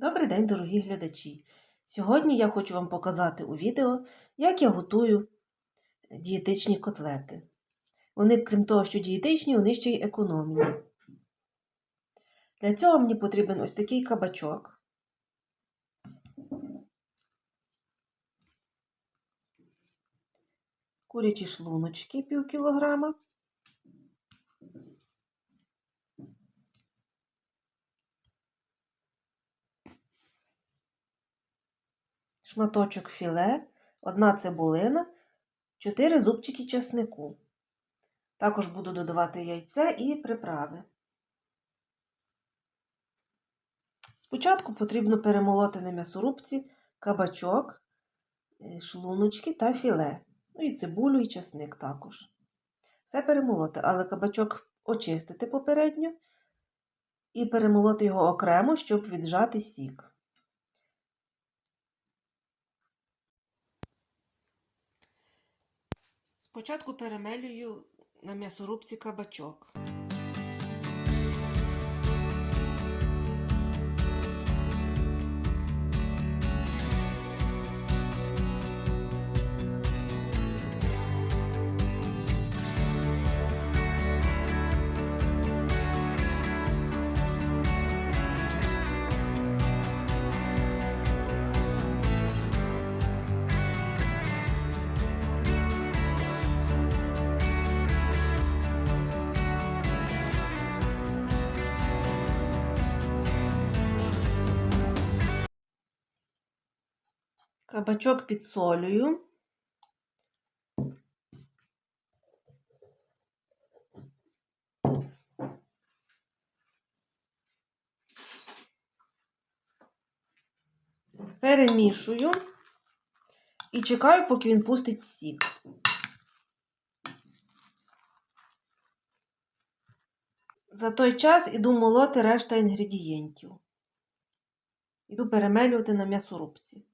Добрий день, дорогі глядачі! Сьогодні я хочу вам показати у відео, як я готую дієтичні котлети. Вони, крім того, що дієтичні, вони ще й економні. Для цього мені потрібен ось такий кабачок. Курячі шлуночки пів кілограма. Шматочок філе, одна цибулина, 4 зубчики чеснику. Також буду додавати яйце і приправи. Спочатку потрібно перемолоти на м'ясорубці кабачок, е, шлуночки та філе. Ну і цибулю, і чесник також. Все перемолоти, але кабачок очистити попередньо і перемолоти його окремо, щоб віджати сік. Спочатку перемелюю на м'ясорубці кабачок. Кабачок підсолюю. Перемішую і чекаю, поки він пустить сік. За той час іду молоти решта інгредієнтів. Іду перемелювати на м'ясорубці.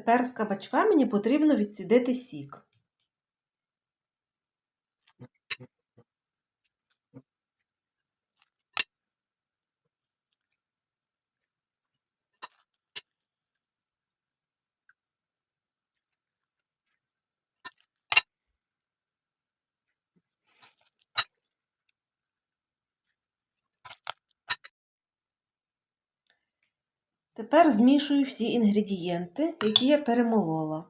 Тепер з кабачка мені потрібно відсідити сік. Тепер змішую всі інгредієнти, які я перемолола.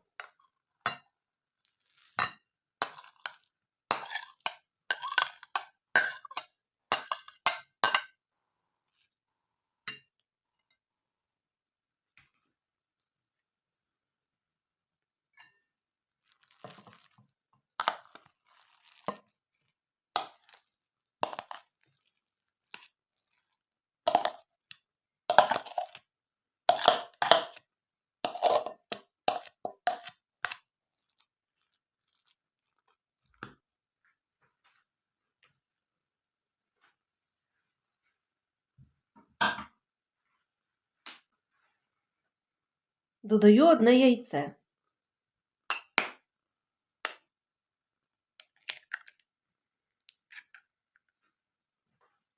Додаю одне яйце.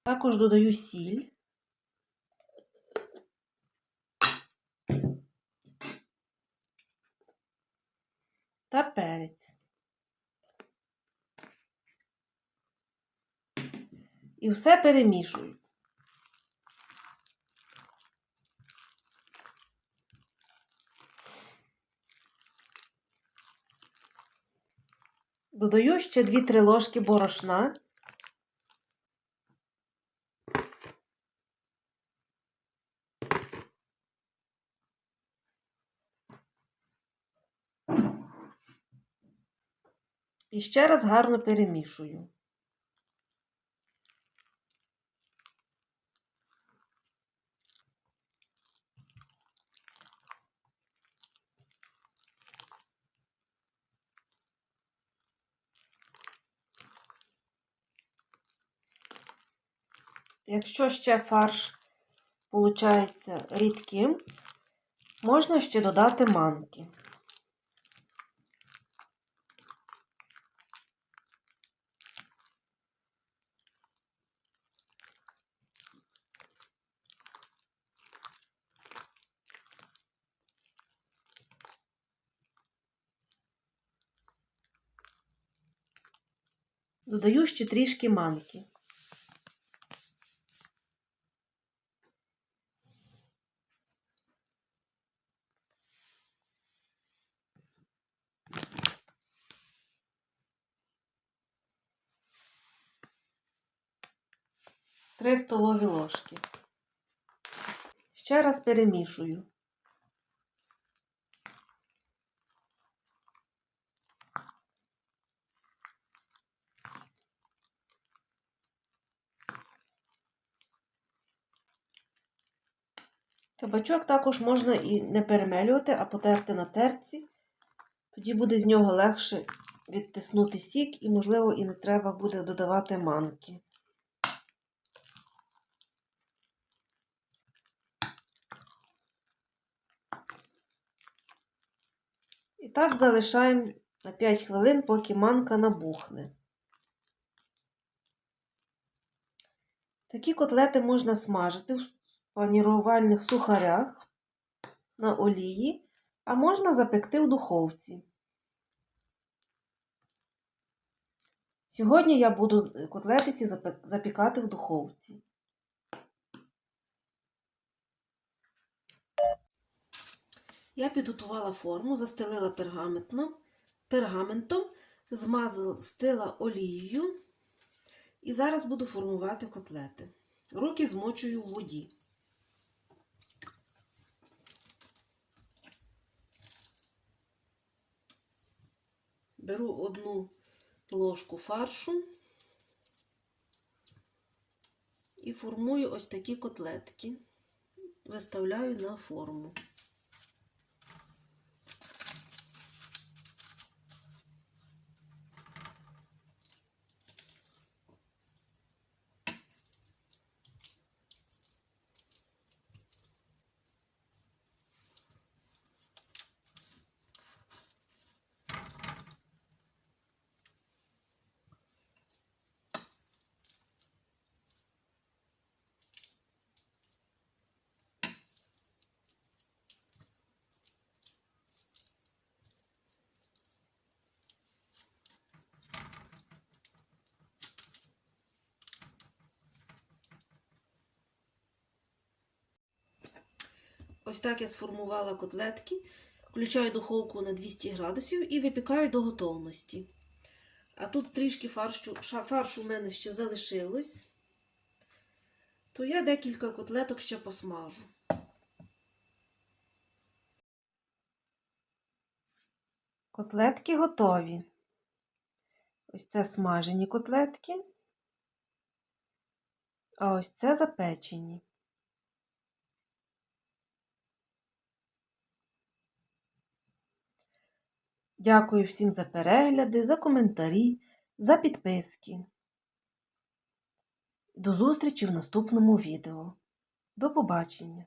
Також додаю сіль. Та перець. І все перемішую. Додаю ще 2-3 ложки борошна. І ще раз гарно перемішую. Якщо ще фарш виходить рідким, можна ще додати манки. Додаю ще трішки манки. Три столові ложки. Ще раз перемішую. Кабачок також можна і не перемелювати, а потерти на терці. Тоді буде з нього легше відтиснути сік і, можливо, і не треба буде додавати манки. Так залишаємо на 5 хвилин, поки манка набухне. Такі котлети можна смажити в панірувальних сухарях на олії, а можна запекти в духовці. Сьогодні я буду котлетиці запікати в духовці. Я підготувала форму, застелила пергаментом, пергаментом змазала олією і зараз буду формувати котлети. Руки змочую в воді. Беру одну ложку фаршу і формую ось такі котлетки, виставляю на форму. Ось так я сформувала котлетки, включаю духовку на 200 градусів і випікаю до готовності. А тут трішки фаршу, фаршу у мене ще залишилось, то я декілька котлеток ще посмажу. Котлетки готові. Ось це смажені котлетки, а ось це запечені. Дякую всім за перегляди, за коментарі, за підписки. До зустрічі в наступному відео. До побачення!